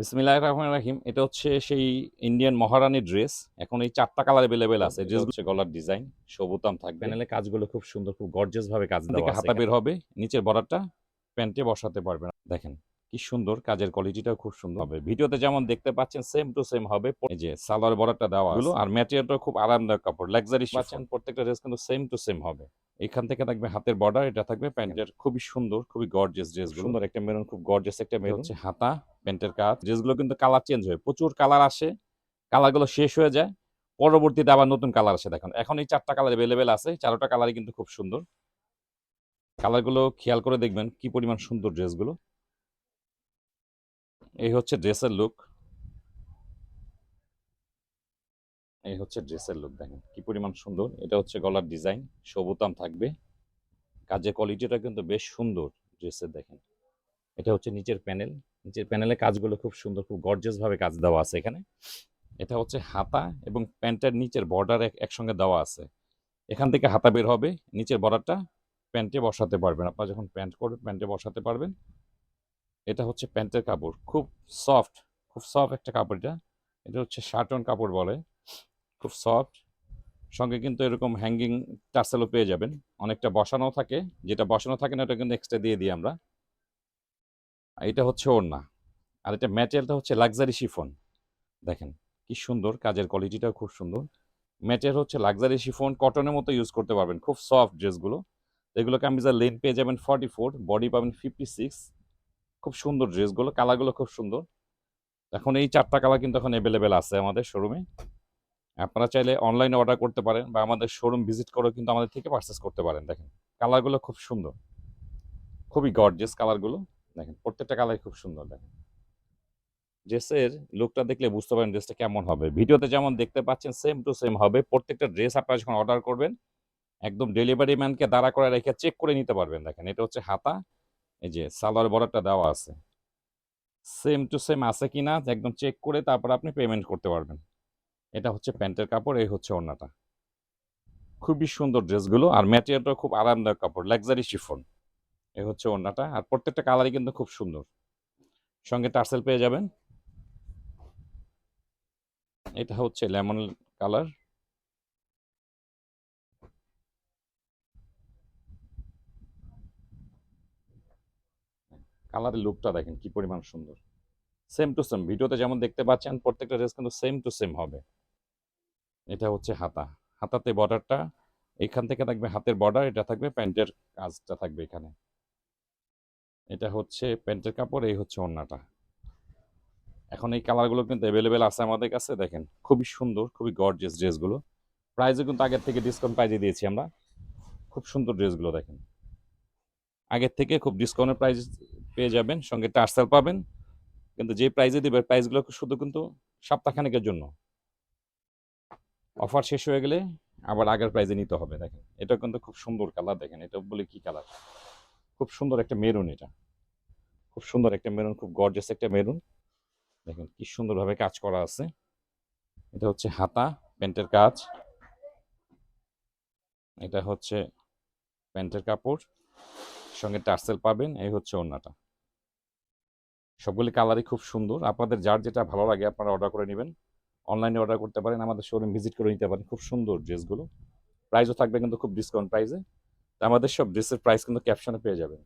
বিসমিল্লাহ রহমান রাহিম এটা হচ্ছে সেই ইন্ডিয়ান মহারানী ড্রেস এখন এই চারটা কালার অ্যাভেলেবেল আছে। ড্রেস হচ্ছে গলার ডিজাইন সবুতাম থাকবে। প্যানেলে কাজগুলো খুব সুন্দর খুব গর্জিয়াস ভাবে কাজ দেওয়া হাতা বের হবে নিচের বর্ডারটা প্যান্টে বসাতে পারবেন। দেখেন কি সুন্দর কাজের কোয়ালিটিটাও খুব সুন্দর হবে। ভিডিওতে যেমন দেখতে পাচ্ছেন সেম টু সেম হবে। এই যে সালোয়ার বর্ডারটা দেওয়া হলো আর ম্যাটেরিয়ালটা খুব আরামদায়ক কাপড় লাক্সারি পাচ্ছেন প্রত্যেকটা ড্রেস কিন্তু সেম টু সেম হবে। এখান থেকে থাকবে হাতের বর্ডার এটা থাকবে প্যান্টের। খুবই সুন্দর খুবই গর্জিয়াস ড্রেস সুন্দর একটা মেরুন খুব গর্জিয়াস একটা মেরুন হচ্ছে হাতা। প্যান্টের কাজ, ড্রেসগুলো কিন্তু কালার চেঞ্জ হয়, প্রচুর কালার আসে, কালারগুলো শেষ হয়ে যায়, পরবর্তীতে আবার নতুন কালার আসে, দেখুন, এখন এই চারটা কালার অ্যাভেলেবেল আছে চারোটা কালারই কিন্তু খুব সুন্দর। কালারগুলো খেয়াল করে দেখবেন কি পরিমাণ সুন্দর ড্রেসগুলো। এই হচ্ছে ড্রেসের লুক এই হচ্ছে ড্রেসের লুক দেখেন, কি পরিমাণ সুন্দর, এটা হচ্ছে গলার ডিজাইন সবুতাম থাকবে। কাজের কোয়ালিটিটা কিন্তু বেশ সুন্দর ড্রেসের, দেখেন। এটা হচ্ছে নিচের প্যানেল নিচের প্যানেলে কাজগুলো খুব সুন্দর, খুব গর্জিয়াস ভাবে কাজ দেওয়া আছে এখানে। এটা হচ্ছে হাতা এবং প্যান্টের নিচের বর্ডার একসঙ্গে দেওয়া আছে। এখান থেকে হাতা বের হবে, নিচের বর্ডারটা প্যান্টে বসাতে পারবেন। আপনারা যখন প্যান্ট করবেন প্যান্টে বসাতে পারবেন। এটা হচ্ছে প্যান্টের কাপড়। খুব সফট খুব সফট একটা কাপড় এটা। এটা হচ্ছে শার্টন কাপড় বলে। খুব সফট সঙ্গে কিন্তু এরকম হ্যাঙ্গিং টার্সেলও পেয়ে যাবেন। অনেকটা বসানো থাকে। যেটা বসানো থাকে না, ওটা কিন্তু এক্সট্রা দিয়ে দিই আমরা। এটা হচ্ছে ওড়না। আর এটা ম্যাটেরিয়ালটা হচ্ছে লাক্সারি শিফন। দেখেন, কি সুন্দর, কাজের কোয়ালিটিটাও খুব সুন্দর। ম্যাটেরিয়াল হচ্ছে লাক্সারি শিফন, কটনের মতো ইউজ করতে পারবেন। খুব সফট ড্রেসগুলো এগুলো কামিজের লেন পেয়ে যাবেন ফর্টি ফোর বডি পাবেন ফিফটি সিক্স খুব সুন্দর ড্রেসগুলো কালারগুলো খুব সুন্দর। এখন এই চারটা কালার কিন্তু এখন অ্যাভেলেবেল আছে আমাদের শোরুমে আপনারা চাইলে অনলাইনে অর্ডার করতে পারেন বা আমাদের শোরুম ভিজিট করেও কিন্তু আমাদের থেকে পারচেস করতে পারেন। দেখেন, কালারগুলো খুব সুন্দর। খুবই গর্জিয়াস কালারগুলো। দেখেন, প্রত্যেকটা কালার খুব সুন্দর দেখেন। ড্রেসের লুকটা দেখলে বুঝতে পারেন ড্রেসটা কেমন হবে। ভিডিওতে যেমন দেখতে পাচ্ছেন সেম টু সেম হবে। প্রত্যেকটা ড্রেস আপনারা যখন অর্ডার করবেন, একদম ডেলিভারি ম্যানকে দাঁড়া করে রেখে চেক করে নিতে পারবেন দেখেন। এটা হচ্ছে হাতা, এই যে সালোয়ার বর্ডারটা দেওয়া আছে। সেম টু সেম আছে কিনা একদম চেক করে তারপর আপনি পেমেন্ট করতে পারবেন। এটা হচ্ছে প্যান্টের কাপড়, এই হচ্ছে ওড়নাটা। খুবই সুন্দর ড্রেসগুলো আর ম্যাটেরিয়ালটা খুব আরামদায়ক কাপড় লাক্সারি শিফন এই হচ্ছে ওড়নাটা। আর প্রত্যেকটা কালারই কিন্তু খুব সুন্দর। সঙ্গে টার্সেল পেয়ে যাবেন। এটা হচ্ছে লেমন কালার কালারের লুকটা দেখেন, কি পরিমাণ সুন্দর। সেম টু সেম ভিডিওতে যেমন দেখতে পাচ্ছেন, প্রত্যেকটা ড্রেস কিন্তু সেম টু সেম হবে। এটা হচ্ছে হাতা। হাতাতে বর্ডারটা এখান থেকে থাকবে হাতের বর্ডার এটা থাকবে প্যান্টের কাজটা থাকবে এখানে। এটা হচ্ছে প্যান্টের কাপড়, এই হচ্ছে ওড়নাটা। এখন এই কালারগুলো কিন্তু অ্যাভেলেবেল আছে আমাদের কাছে, দেখেন। খুবই সুন্দর, খুবই গর্জিয়াস ড্রেসগুলো। প্রাইসও কিন্তু আগের থেকে ডিসকাউন্ট প্রাইজে দিয়েছি আমরা। খুব সুন্দর ড্রেসগুলো, দেখেন। আগের থেকে খুব ডিসকাউন্টের প্রাইস পেয়ে যাবেন, সঙ্গে টার্সেল পাবেন। কিন্তু যে প্রাইজে দিবে প্রাইসগুলো শুধু কিন্তু সপ্তাহখানেকের জন্য। অফার শেষ হয়ে গেলে আবার আগের প্রাইজে নিতে হবে, দেখেন। এটা কিন্তু খুব সুন্দর কালার, দেখেন। এটা বলে কি কালার? খুব সুন্দর একটা মেরুন এটা। খুব সুন্দর একটা মেরুন, খুব গর্জিয়াস একটা মেরুন। দেখেন কি সুন্দরভাবে কাজ করা আছে। এটা হচ্ছে হাতা, প্যান্টের কাজ। এটা হচ্ছে প্যান্টের কাপড়। সঙ্গে টার্সেল পাবেন, এই হচ্ছে ওড়নাটা। সবগুলি কালারই খুব সুন্দর। আপনাদের যার যেটা ভালো লাগে আপনারা অর্ডার করে নেবেন। অনলাইনে অর্ডার করতে পারেন, আমাদের শোরুম ভিজিট করে নিতে পারেন। খুব সুন্দর ড্রেসগুলো প্রাইসও থাকবে কিন্তু খুব ডিসকাউন্ট প্রাইসে আমাদের সব ড্রেসের প্রাইস কিন্তু ক্যাপশনে পেয়ে যাবেন।